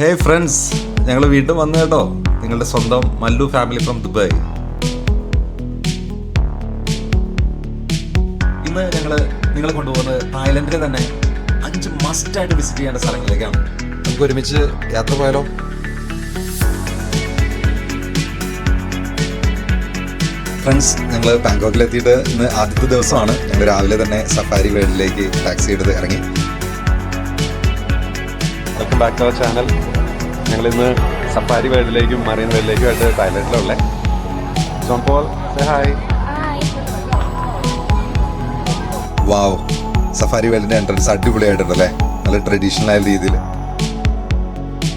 ഹേ friends ഞങ്ങൾ വീണ്ടും വന്നു കേട്ടോ. നിങ്ങളുടെ സ്വന്തം മല്ലു ഫാമിലി ഫ്രം ദുബായ് ഇന്ന് ഞങ്ങൾ നിങ്ങളെ കൊണ്ടുപോകുന്നത് തായ്ലൻഡിലെ തന്നെ. അഞ്ച് മസ്റ്റായിട്ട് വിസിറ്റ് ചെയ്യേണ്ട സ്ഥലങ്ങളിലേക്കാണ്. നമുക്ക് ഒരുമിച്ച് യാത്ര പോയാലോ? ഫ്രണ്ട്സ് ഞങ്ങൾ ബാങ്കോക്കിലെത്തിയിട്ട് ഇന്ന് ആദ്യത്തെ ദിവസമാണ്. ഞങ്ങൾ രാവിലെ തന്നെ സഫാരി വേൾഡിലേക്ക് ടാക്സി എടുത്ത് ഇറങ്ങി. Welcome back to our channel ഞങ്ങൾ ഇന്ന് സഫാരി വേൾഡിലേക്കും മറീൻ വേൾഡിലേക്കും ആയിട്ട് തായ്ലൻഡിലുള്ള John Paul hi wow safari വേൾഡിന്റെ entrance അടിപൊളിയായിട്ടുണ്ടല്ലേ? നല്ല ട്രഡീഷണൽ ആയ രീതിയിൽ.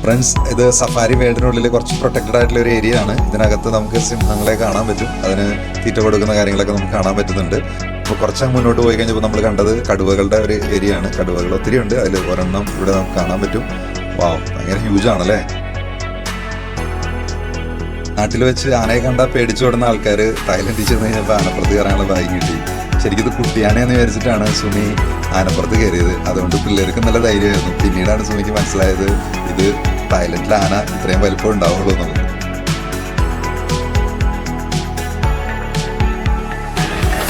ഫ്രണ്ട്സ് ഇത് സഫാരി വേൾഡിനുള്ളിൽ കുറച്ച് പ്രൊട്ടക്റ്റഡ് ആയിട്ടുള്ള ഒരു ഏരിയ ആണ്. ഇതിനകത്ത് നമുക്ക് സിംഹങ്ങളെ കാണാൻ പറ്റും. അതിന് തീറ്റ കൊടുക്കുന്ന കാര്യങ്ങളൊക്കെ നമുക്ക് കാണാൻ പറ്റുന്നുണ്ട്. അപ്പോൾ കുറച്ച് മുന്നോട്ട് പോയി കഴിഞ്ഞപ്പോൾ നമ്മൾ കണ്ടത് കടുവകളുടെ ഒരു ഏരിയ ആണ് കടുവകൾ ഒത്തിരി ഉണ്ട്. അതിൽ ഒരെണ്ണം ഇവിടെ നമുക്ക് കാണാൻ പറ്റും. വാ ഭയങ്കര ഹ്യൂജ് ആണല്ലേ? നാട്ടിൽ വെച്ച് ആനയെ കണ്ടാൽ പേടിച്ചോടുന്ന ആൾക്കാർ തായ്ലൻഡിൽ ചെന്ന് കഴിഞ്ഞപ്പോൾ ആനപ്പുറത്ത് കയറാനുള്ള ഭാഗ്യം കിട്ടി. ശരിക്കും ഇത് കുട്ടിയാനയെന്ന് വിചാരിച്ചിട്ടാണ് സുമി ആനപ്പുറത്ത് കയറിയത്. അതുകൊണ്ട് പിള്ളേർക്ക് നല്ല ധൈര്യമായിരുന്നു. പിന്നീടാണ് സുമിക്ക് മനസ്സിലായത് ഇത് തായ്ലൻഡിൽ ആന ഇത്രയും വലിപ്പം ഉണ്ടാവുള്ളൂ എന്നുള്ളത്.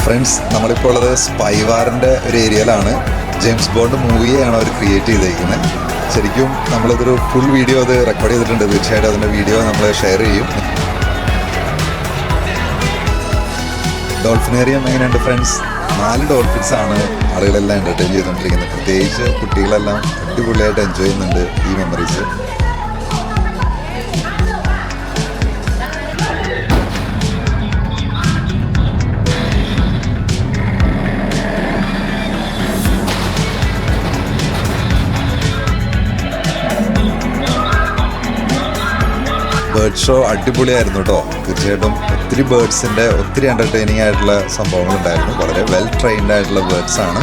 ഫ്രണ്ട്സ് നമ്മളിപ്പോൾ ഉള്ളത് സ്പൈവാറിന്റെ ഒരു ഏരിയയിലാണ്. ജെയിംസ് ബോണ്ട് മൂവിയാണ് അവർ ക്രിയേറ്റ് ചെയ്തേക്കുന്നത് ശരിക്കും നമ്മളിതൊരു ഫുൾ വീഡിയോ അത് റെക്കോർഡ് ചെയ്തിട്ടുണ്ട്. തീർച്ചയായിട്ടും അതിന്റെ വീഡിയോ നമ്മൾ ഷെയർ ചെയ്യും. ഡോൾഫിനേറിയം എങ്ങനെയുണ്ട് ഫ്രണ്ട്സ്? നാല് ഡോൾഫിൻസ് ആണ് ആളുകളെല്ലാം എന്റർടൈൻ ചെയ്തുകൊണ്ടിരിക്കുന്നത്. പ്രത്യേകിച്ച് കുട്ടികളെല്ലാം അടിപൊളിയായിട്ട് എൻജോയ് ചെയ്യുന്നുണ്ട് ഈ മെമ്മറീസ് ബേർഡ് ഷോ അടിപൊളിയായിരുന്നു കേട്ടോ. തീർച്ചയായിട്ടും ഒത്തിരി ബേർഡ്സിന്റെ ഒത്തിരി എന്റർടൈനിങ് ആയിട്ടുള്ള സംഭവങ്ങൾ ഉണ്ടായിരുന്നു വളരെ വെൽ ട്രെയിൻഡ് ആയിട്ടുള്ള ബേർഡ്സ് ആണ്.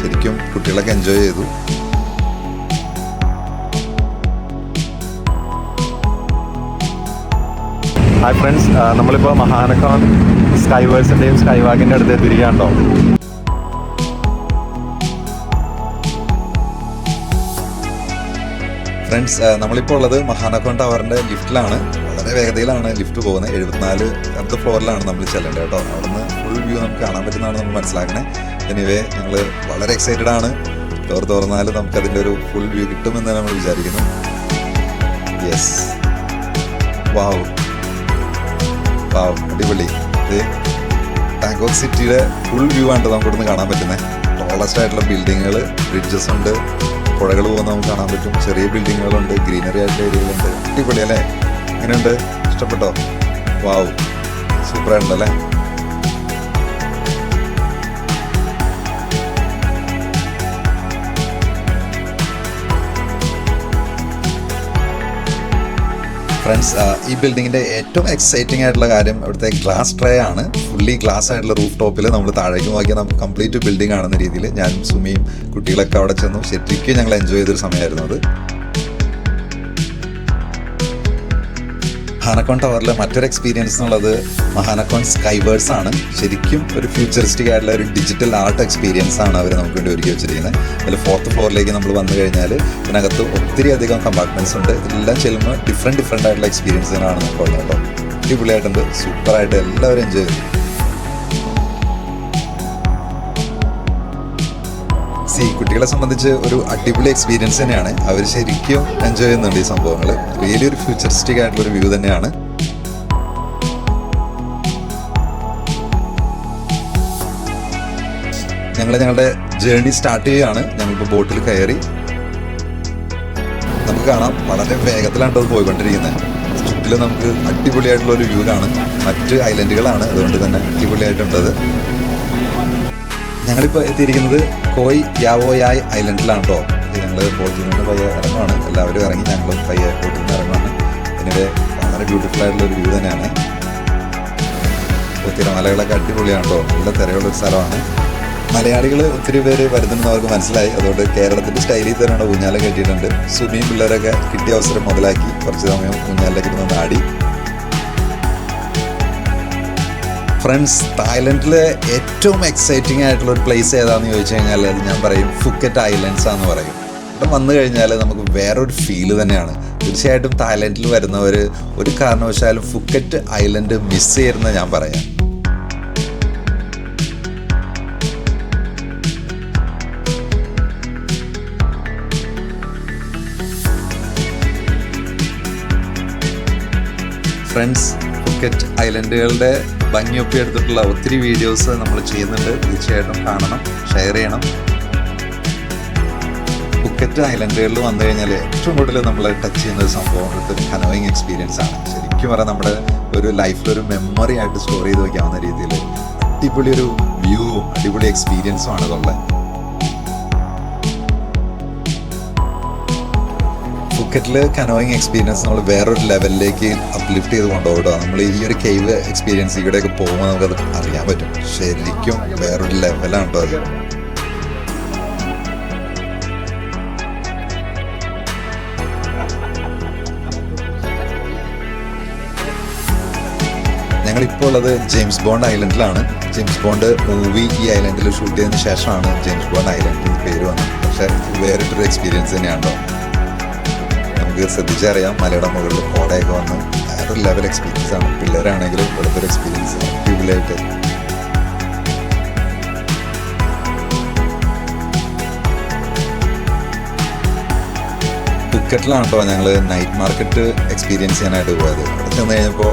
ശരിക്കും കുട്ടികളൊക്കെ എൻജോയ് ചെയ്തു. ഹായ് ഫ്രണ്ട്സ് നമ്മളിപ്പോൾ മഹാനക്കോൺ സ്കൈവേഴ്സിന്റെയും സ്കൈവാഗിന്റെ അടുത്ത് എത്തിയിരിക്കുകയാണോ ഫ്രണ്ട്സ് നമ്മളിപ്പോൾ ഉള്ളത് മഹാനക്കോൺ ടവറിന്റെ ലിഫ്റ്റിലാണ്. വളരെ വേഗതയിലാണ് ലിഫ്റ്റ് പോകുന്നത്. എഴുപത്തിനാല് അടുത്ത ഫ്ലോറിലാണ് നമ്മൾ ചെല്ലേണ്ടത് കേട്ടോ. അവിടുന്ന് ഫുൾ വ്യൂ നമുക്ക് കാണാൻ പറ്റുന്നതാണ് നമ്മൾ മനസ്സിലാക്കണേ. എനിവേ ഞങ്ങൾ വളരെ എക്സൈറ്റഡ് ആണ്. ഡോർ തുറന്നാൽ നമുക്ക് അതിന്റെ ഒരു ഫുൾ വ്യൂ കിട്ടുമെന്ന് നമ്മൾ വിചാരിക്കുന്നു. യെസ് വാവ് വാവ് അടിപൊളി. ഇത് ബാങ്കോക്ക് സിറ്റിയുടെ ഫുൾ വ്യൂ ആണ് നമുക്ക് ഇവിടുന്ന് കാണാൻ പറ്റുന്നത് ടോളസ്റ്റ് ആയിട്ടുള്ള ബിൽഡിങ്ങുകൾ ബ്രിഡ്ജസ് ഉണ്ട്. പുഴകൾ പോകുന്ന നമുക്ക് കാണാൻ പറ്റും. ചെറിയ ബിൽഡിങ്ങുകളുണ്ട് ഗ്രീനറി ആയിട്ടുള്ള ഏരിയകളുണ്ട് അടിപൊളി അല്ലേ? എങ്ങനെയുണ്ട്? ഇഷ്ടപ്പെട്ടോ? വാവ് സൂപ്പറായിട്ടുണ്ടല്ലേ ഫ്രണ്ട്സ് ഈ ബിൽഡിങ്ങിന്റെ ഏറ്റവും എക്സൈറ്റിംഗ് ആയിട്ടുള്ള കാര്യം ഇവിടുത്തെ ഗ്ലാസ് ട്രേ ആണ്. ഫുള്ളി ഗ്ലാസ് ആയിട്ടുള്ള റൂഫ് ടോപ്പിൽ നമ്മൾ താഴേക്ക് നോക്കിയാൽ നമുക്ക് കംപ്ലീറ്റ് ബിൽഡിംഗ് ആണെന്ന രീതിയിൽ ഞാൻ സുമിയും കുട്ടികളൊക്കെ അവിടെ ചെന്നു. ശരിക്കും ഞങ്ങൾ എൻജോയ് ചെയ്തൊരു സമയമായിരുന്നു അത്. മഹാനക്കോൺ ടവറിലെ മറ്റൊരു എക്സ്പീരിയൻസ് എന്നുള്ളത് മഹാനക്കോൺ സ്കൈവേഴ്സ് ആണ്. ശരിക്കും ഒരു ഫ്യൂച്ചറിസ്റ്റിക് ആയിട്ടുള്ള ഒരു ഡിജിറ്റൽ ആർട്ട് എക്സ്പീരിയൻസ് ആണ് അവർ നമുക്ക് വേണ്ടി ഒരുക്കി വെച്ചിരിക്കുന്നത്. അതിൽ ഫോർത്ത് ഫ്ലോറിലേക്ക് നമ്മൾ വന്നു കഴിഞ്ഞാൽ ഇതിനകത്ത് ഒത്തിരി അധികം കമ്പാർട്ട്മെന്റ്സ് ഉണ്ട്. ഇതെല്ലാം ചെല്ലുമ്പോൾ ഡിഫറെന്റ് ഡിഫറെന്റ് ആയിട്ടുള്ള എക്സ്പീരിയൻസുകളാണ് നമുക്ക് ഉള്ളത് കേട്ടോ. അടിപൊളിയായിട്ടുണ്ട്. സൂപ്പറായിട്ട് എല്ലാവരും എൻജോയ് ചെയ്തു. സി കുട്ടികളെ സംബന്ധിച്ച് ഒരു അടിപൊളി എക്സ്പീരിയൻസ് തന്നെയാണ്. അവർ ശരിക്കും എൻജോയ് ചെയ്യുന്നുണ്ട് ഈ സംഭവങ്ങൾ റിയലി ഒരു ഫ്യൂച്ചറിസ്റ്റിക് ആയിട്ടുള്ള ഒരു വ്യൂ തന്നെയാണ്. ഞങ്ങൾ ഞങ്ങളുടെ ജേർണി സ്റ്റാർട്ട് ചെയ്യുകയാണ്. ഞങ്ങളിപ്പോൾ ബോട്ടിൽ കയറി. നമുക്ക് കാണാം. വളരെ വേഗത്തിലാണ് അത് പോയിക്കൊണ്ടിരിക്കുന്നത് ചുറ്റിലും നമുക്ക് അടിപൊളിയായിട്ടുള്ള ഒരു വ്യൂ കാണും. മറ്റ് ഐലൻഡുകളാണ് അതുകൊണ്ട് തന്നെ അടിപൊളിയായിട്ടുണ്ടത് ഞങ്ങളിപ്പോൾ എത്തിയിരിക്കുന്നത് കോയ് യാവോയായ് ഐലൻഡിലാണ് കേട്ടോ ഞങ്ങൾ നിന്ന് പയ്യെ ഇറങ്ങുവാണ്. എല്ലാവരും ഇറങ്ങി ഞങ്ങളും പയ്യെ ബോട്ടിൽ നിന്ന് ഇറങ്ങുവാണ്. എനിവേ വളരെ ബ്യൂട്ടിഫുൾ ആയിട്ടുള്ള ഒരു വ്യൂ തന്നെയാണ്. ഒത്തിരി തിരമലകളൊക്കെ അടിപൊളിയാണ് കേട്ടോ നല്ല തിരയുള്ളൊരു സ്ഥലമാണ്. മലയാളികൾ ഒത്തിരി പേര് വരുന്നുണ്ടെന്ന് അവർക്ക് മനസ്സിലായി. അതുകൊണ്ട് കേരളത്തിന്റെ സ്റ്റൈലിൽ തന്നെയാണ് ഊഞ്ഞാല കെട്ടിയിട്ടുണ്ട്. സുമിയും പിള്ളേരൊക്കെ കിട്ടിയ അവസരം മുതലാക്കി കുറച്ച് സമയം ഊഞ്ഞാലിലേക്ക് ഇരുന്ന് ആടി. ഫ്രണ്ട്സ് തായ്ലൻഡിലെ ഏറ്റവും എക്സൈറ്റിംഗ് ആയിട്ടുള്ള ഒരു പ്ലേസ് ഏതാണെന്ന് ചോദിച്ചു കഴിഞ്ഞാൽ അത് ഞാൻ പറയും ഫുക്കറ്റ് ഐലൻഡ്സ് ആണെന്ന് പറയും. ഇവിടെ വന്നു കഴിഞ്ഞാൽ നമുക്ക് വേറൊരു ഫീൽ തന്നെയാണ്. തീർച്ചയായിട്ടും തായ്ലൻഡിൽ വരുന്നവർ ഒരു കാരണവശാലും ഫുക്കറ്റ് ഐലൻഡ് മിസ് ചെയ്യരുതെന്ന് ഞാൻ പറയാം. ഫ്രണ്ട്സ് ഫുക്കറ്റ് ഐലൻഡുകളുടെ ഭംഗിയൊക്കെ എടുത്തിട്ടുള്ള ഒത്തിരി വീഡിയോസ് നമ്മൾ ചെയ്യുന്നുണ്ട്. തീർച്ചയായിട്ടും കാണണം ഷെയർ ചെയ്യണം. പുക്കറ്റ് ഐലൻഡുകളിൽ വന്നു കഴിഞ്ഞാൽ ഏറ്റവും കൂടുതൽ നമ്മൾ ടച്ച് ചെയ്യുന്ന ഒരു സംഭവം ഒരു കനോയിങ് എക്സ്പീരിയൻസ് ആണ്. ശരിക്കും പറയാം നമ്മുടെ ഒരു ലൈഫിലൊരു മെമ്മറി ആയിട്ട് സ്റ്റോർ ചെയ്ത് വയ്ക്കാവുന്ന രീതിയിൽ അടിപൊളി ഒരു വ്യൂവും അടിപൊളി എക്സ്പീരിയൻസും ആണ് ഇതുള്ളത്. ഫുക്കറ്റിൽ കനോയിങ് എക്സ്പീരിയൻസ് നമ്മൾ വേറൊരു ലെവലിലേക്ക് അപ്ലിഫ്റ്റ് ചെയ്ത് കൊണ്ടുപോകുക നമ്മൾ ഈ ഒരു കേവ് എക്സ്പീരിയൻസ് ഇവിടെയൊക്കെ പോകുമ്പോൾ നമുക്കത് അറിയാൻ പറ്റും. ശരിക്കും വേറൊരു ലെവലാണ് കേട്ടോ അത്. ഞങ്ങളിപ്പോൾ ഉള്ളത് ജെയിംസ് ബോണ്ട് ഐലൻഡിലാണ്. ജെയിംസ് ബോണ്ട് മൂവി ഈ ഐലൻഡിൽ ഷൂട്ട് ചെയ്തതിന് ശേഷമാണ് ജെയിംസ് ബോണ്ട് ഐലൻഡ് പേര് വന്നത്. പക്ഷേ വേറിട്ടൊരു എക്സ്പീരിയൻസ് തന്നെയാണോ നമുക്ക് ശ്രദ്ധിച്ചറിയാം മലയുടെ മുകളിൽ കോടയൊക്കെ വന്ന് വേറൊരു ലെവൽ എക്സ്പീരിയൻസ് ആണ്. പിള്ളേരാണെങ്കിലും ഇവിടുത്തെ ഒരു എക്സ്പീരിയൻസ് അടിപൊളിയായിട്ട്. ടിക്കറ്റിലാണ് കേട്ടോ ഞങ്ങൾ നൈറ്റ് മാർക്കറ്റ് എക്സ്പീരിയൻസ് ചെയ്യാനായിട്ട് പോയത്. അവിടെ ചെന്ന് കഴിഞ്ഞപ്പോൾ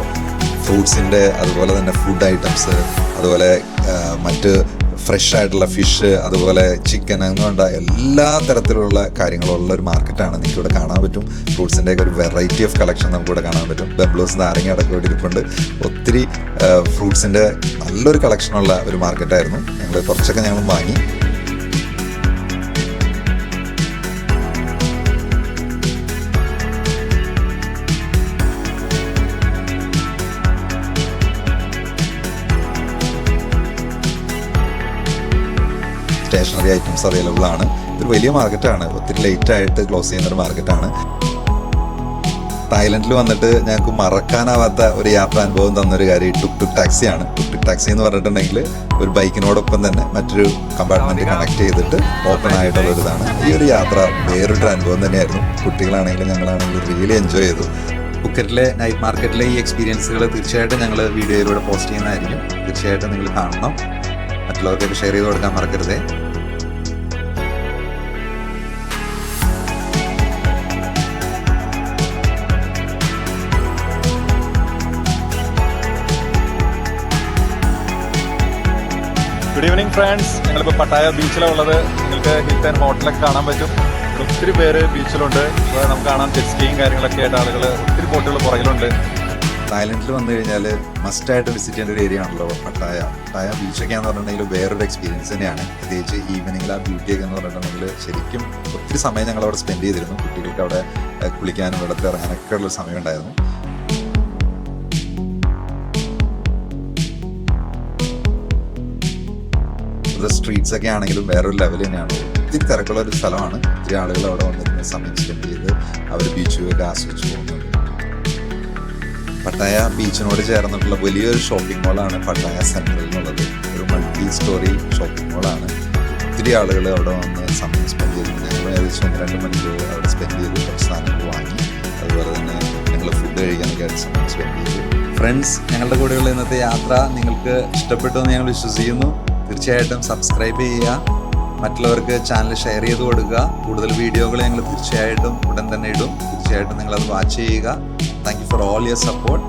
ഫ്രൂട്ട്സിന്റെ അതുപോലെ തന്നെ ഫുഡ് ഐറ്റംസ് അതുപോലെ മറ്റ് ഫ്രഷ് ആയിട്ടുള്ള ഫിഷ് അതുപോലെ ചിക്കൻ അങ്ങനെയുള്ള എല്ലാ തരത്തിലുള്ള കാര്യങ്ങളുള്ള ഒരു മാർക്കറ്റാണ് നിങ്ങൾക്ക് ഇവിടെ കാണാൻ പറ്റും. ഫ്രൂട്ട്സിന്റെ ഒക്കെ ഒരു വെറൈറ്റി ഓഫ് കളക്ഷൻ നമുക്ക് ഇവിടെ കാണാൻ പറ്റും. ബബ്ലോസ് നാരങ്ങ അടക്കം ഇരിപ്പുണ്ട് ഒത്തിരി ഫ്രൂട്ട്സിന്റെ നല്ലൊരു കളക്ഷനുള്ള ഒരു മാർക്കറ്റായിരുന്നു ഞങ്ങൾ കുറച്ചൊക്കെ ഞങ്ങൾ വാങ്ങി. സ്റ്റേഷനറി ഐറ്റംസ് അവൈലബിൾ ആണ്. ഒരു വലിയ മാർക്കറ്റാണ് ഒത്തിരി ലേറ്റ് ആയിട്ട് ക്ലോസ് ചെയ്യുന്ന ഒരു മാർക്കറ്റാണ് തായ്ലൻഡിൽ വന്നിട്ട് ഞങ്ങൾക്ക് മറക്കാനാവാത്ത ഒരു യാത്രാനുഭവം തന്നൊരു കാര്യം ടുക് ടുക് ടാക്സിയാണ് ടുക് ടുക് ടാക്സി എന്ന് പറഞ്ഞിട്ടുണ്ടെങ്കിൽ ഒരു ബൈക്കിനോടൊപ്പം തന്നെ മറ്റൊരു കമ്പാർട്ട്മെന്റ് കണക്ട് ചെയ്തിട്ട് ഓപ്പൺ ആയിട്ടുള്ള ഒരിതാണ്. ഈ ഒരു യാത്ര വേറൊരു അനുഭവം തന്നെയായിരുന്നു. കുട്ടികളാണെങ്കിലും ഞങ്ങളാണെങ്കിലും റിയലി എൻജോയ് ചെയ്തു. ബുക്കറ്റിലെ നൈറ്റ് മാർക്കറ്റിലെ ഈ എക്സ്പീരിയൻസുകൾ തീർച്ചയായിട്ടും ഞങ്ങൾ വീഡിയോയിലൂടെ പോസ്റ്റ് ചെയ്യുന്നതായിരിക്കും. തീർച്ചയായിട്ടും നിങ്ങൾ കാണണം. മറ്റുള്ളവർക്കൊക്കെ ഷെയർ ചെയ്ത് കൊടുക്കാൻ മറക്കരുതേ. ഗുഡ് ഈവനിങ് ഫ്രണ്ട്സ് ഞങ്ങളിപ്പോൾ പട്ടായ ബീച്ചിലാണ് ഉള്ളത്. നിങ്ങൾക്ക് ആൻഡ് ഹോട്ടലൊക്കെ കാണാൻ പറ്റും. ഒത്തിരി പേര് ബീച്ചിലുണ്ട് അപ്പോൾ നമുക്ക് കാണാം ജെറ്റ് കാര്യങ്ങളൊക്കെ ആയിട്ട് ആളുകൾ ഒത്തിരി ബോട്ടുകൾ പുറകിലുണ്ട്. തായ്ലൻഡിൽ വന്നു കഴിഞ്ഞാൽ മസ്റ്റായിട്ട് വിസിറ്റ് ചെയ്യേണ്ട ഒരു ഏരിയ ആണല്ലോ പട്ടായ. പട്ടായ ബീച്ചൊക്കെ എന്ന് പറഞ്ഞിട്ടുണ്ടെങ്കിൽ വേറൊരു എക്സ്പീരിയൻസ് തന്നെയാണ്. പ്രത്യേകിച്ച് ഈവനിങ്ങിൽ ആ ബ്യൂട്ടിയൊക്കെ എന്ന് പറഞ്ഞിട്ടുണ്ടെങ്കിൽ ശരിക്കും ഒത്തിരി സമയം ഞങ്ങൾ അവിടെ സ്പെൻഡ് ചെയ്തിരുന്നു. കുട്ടികൾക്ക് അവിടെ കുളിക്കാനും വെള്ളത്തിൽ ഇറങ്ങാനൊക്കെ സമയം ഉണ്ടായിരുന്നു. സ്ട്രീറ്റ്സ് ഒക്കെ ആണെങ്കിലും വേറൊരു ലെവൽ തന്നെയാണ്. ഒത്തിരി തിരക്കുള്ള ഒരു സ്ഥലമാണ്. ഒത്തിരി ആളുകൾ അവിടെ വന്നിരുന്ന സമയം സ്പെൻഡ് ചെയ്ത് അവർ ബീച്ചുകളൊക്കെ ആസ്വദിച്ചു പോകുന്നുണ്ട്. പട്ടായ ബീച്ചിനോട് ചേർന്നിട്ടുള്ള വലിയൊരു ഷോപ്പിംഗ് മോളാണ് പട്ടായ സെൻട്രൽ എന്നുള്ളത്. ഒരു മൾട്ടി സ്റ്റോറി ഷോപ്പിംഗ് മോളാണ് ഒത്തിരി ആളുകൾ അവിടെ വന്ന് സമയം സ്പെൻഡ് ചെയ്തു ഞങ്ങൾ ഏകദേശം ഒന്ന് രണ്ട് മണിക്കൂർ അവിടെ സ്പെൻഡ് ചെയ്ത് കുറച്ച് സാധനങ്ങൾ വാങ്ങി. അതുപോലെ തന്നെ ഞങ്ങൾ ഫുഡ് കഴിക്കാനൊക്കെ ആയിട്ട് സമയം സ്പെൻഡ് ചെയ്തു. ഫ്രണ്ട്സ് ഞങ്ങളുടെ കൂടെയുള്ള ഇന്നത്തെ യാത്ര നിങ്ങൾക്ക് ഇഷ്ടപ്പെട്ടു എന്ന് ഞങ്ങൾ വിശ്വസിക്കുന്നു. തീർച്ചയായിട്ടും സബ്സ്ക്രൈബ് ചെയ്യുക. മറ്റുള്ളവർക്ക് ചാനൽ ഷെയർ ചെയ്ത് കൊടുക്കുക. കൂടുതൽ വീഡിയോകൾ ഞങ്ങൾ തീർച്ചയായിട്ടും ഉടൻ തന്നെ ഇടും. തീർച്ചയായിട്ടും നിങ്ങളത് വാച്ച് ചെയ്യുക. Thank you for all your support